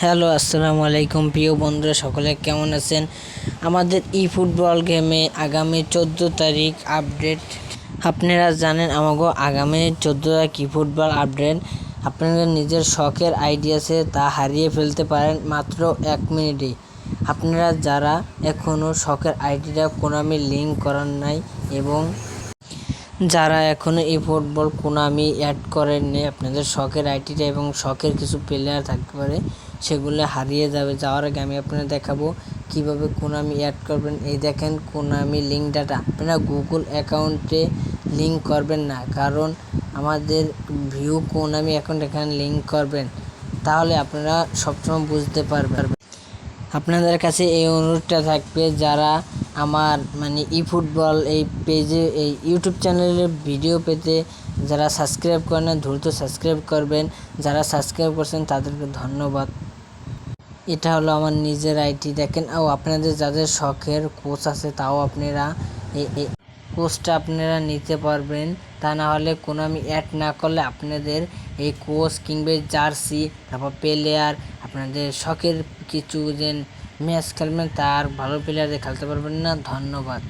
Hello, আসসালামু আলাইকুম প্রিয় বন্ধুরা, সকলে কেমন আছেন? আমাদের ই ফুটবল গেমে আগামী চোদ্দ তারিখ আপডেট আপনারা জানেন আমাকে আগামী চোদ্দ তারিখ ই ফুটবল আপডেট আপনাদের নিজের শখের আইডিয়াসে তা হারিয়ে ফেলতে পারেন মাত্র এক মিনিটে। আপনারা যারা এখনও শখের আইডিটা কোনামি লিঙ্ক করার নাই এবং যারা এখনও এই ফুটবল কোনামি অ্যাড করেননি, আপনাদের শখের আইটিটা এবং শখের কিছু প্লেয়ার থাকতে পারে সেগুলো হারিয়ে যাবে। যাওয়ার আগে আমি আপনাদের দেখাবো কীভাবে কোনামি অ্যাড করবেন। এই দেখেন কোনামি লিঙ্ক ডাটা আপনারা গুগল অ্যাকাউন্টে লিঙ্ক করবেন না, কারণ আমাদের ভিউ কোনামি অ্যাকাউন্ট এখানে লিঙ্ক করবেন। তাহলে আপনারা সবসময় বুঝতে পারবেন। আপনাদের কাছে এই অনুরোধটা থাকবে, যারা আমার মানে ই ফুটবল এই পেজে এই ইউটিউব চ্যানেলের ভিডিও পেতে যারা সাবস্ক্রাইব করেন না দ্রুত সাবস্ক্রাইব করবেন। যারা সাবস্ক্রাইব করছেন, তাদেরকে ধন্যবাদ। এটা হলো আমার নিজের আইটি দেখেন, ও আপনাদের যাদের শখের কোচ আছে, তাও আপনারা এই কোচটা আপনারা নিতে পারবেন। তা না হলে কোনো আমি অ্যাড না করলে আপনাদের এই কোচ কিংবা জার্সি তারপর প্লেয়ার আপনাদের শখের কিছু যে ম্যাচ খেলবেন তার ভালো প্লেয়ারদের খেলতে পারবেন না। ধন্যবাদ।